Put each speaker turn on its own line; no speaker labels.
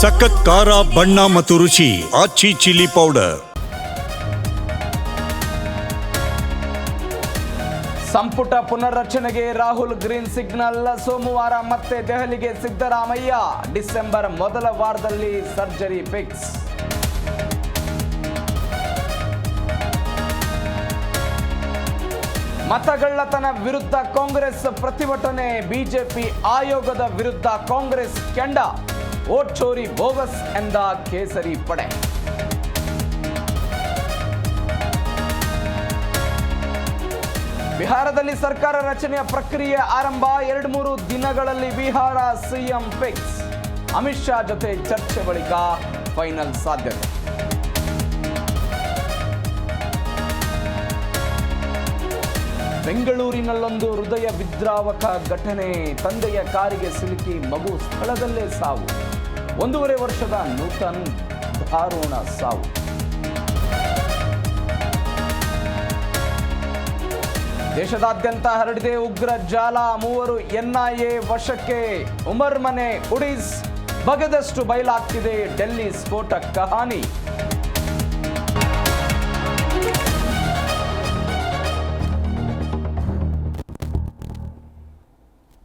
ಸಖತ್ ಖಾರ, ಬಣ್ಣ ಮತ್ತು ರುಚಿ, ಆಚಿ ಚಿಲ್ಲಿ ಪೌಡರ್.
ಸಂಪುಟ ಪುನರ್ರಚನೆಗೆ ರಾಹುಲ್ ಗ್ರೀನ್ ಸಿಗ್ನಲ್, ಸೋಮವಾರ ಮತ್ತೆ ದೆಹಲಿಗೆ ಸಿದ್ದರಾಮಯ್ಯ. ಡಿಸೆಂಬರ್ ಮೊದಲ ವಾರದಲ್ಲಿ ಸರ್ಜರಿ ಫಿಕ್ಸ್. ಮತಗಳ್ಳತನ ವಿರುದ್ಧ ಕಾಂಗ್ರೆಸ್ ಪ್ರತಿಭಟನೆ, ಬಿಜೆಪಿ ಆಯೋಗದ ವಿರುದ್ಧ ಕಾಂಗ್ರೆಸ್ ಕೆಂಡ. ವೋಟ್ ಚೋರಿ ಬೋಗಸ್ ಎಂದ ಕೇಸರಿ ಪಡೆ. ಬಿಹಾರದಲ್ಲಿ ಸರ್ಕಾರ ರಚನೆಯ ಪ್ರಕ್ರಿಯೆ ಆರಂಭ. ಎರಡು ಮೂರು ದಿನಗಳಲ್ಲಿ ಬಿಹಾರ ಸಿಎಂ ಫಿಕ್ಸ್. ಅಮಿತ್ ಶಾ ಜೊತೆ ಚರ್ಚೆ ಬಳಿಕ ಫೈನಲ್ ಸಾಧ್ಯತೆ. ಬೆಂಗಳೂರಿನಲ್ಲೊಂದು ಹೃದಯ ವಿದ್ರಾವಕ ಘಟನೆ. ತಂದೆಯ ಕಾರಿಗೆ ಸಿಲುಕಿ ಮಗು ಸ್ಥಳದಲ್ಲೇ ಸಾವು. ಒಂದೂವರೆ ವರ್ಷದ ನೂತನ್ ದಾರುಣ ಸಾವು. ದೇಶದಾದ್ಯಂತ ಹರಡಿದೆ ಉಗ್ರ ಜಾಲ. ಮೂವರು ಎನ್ಐಎ ವಶಕ್ಕೆ. ಉಮರ್ ಮನೆ ಉಡೀಸ್. ಬಗೆದಷ್ಟು ಬಯಲಾಗ್ತಿದೆ ಡೆಲ್ಲಿ ಸ್ಫೋಟ ಕಹಾನಿ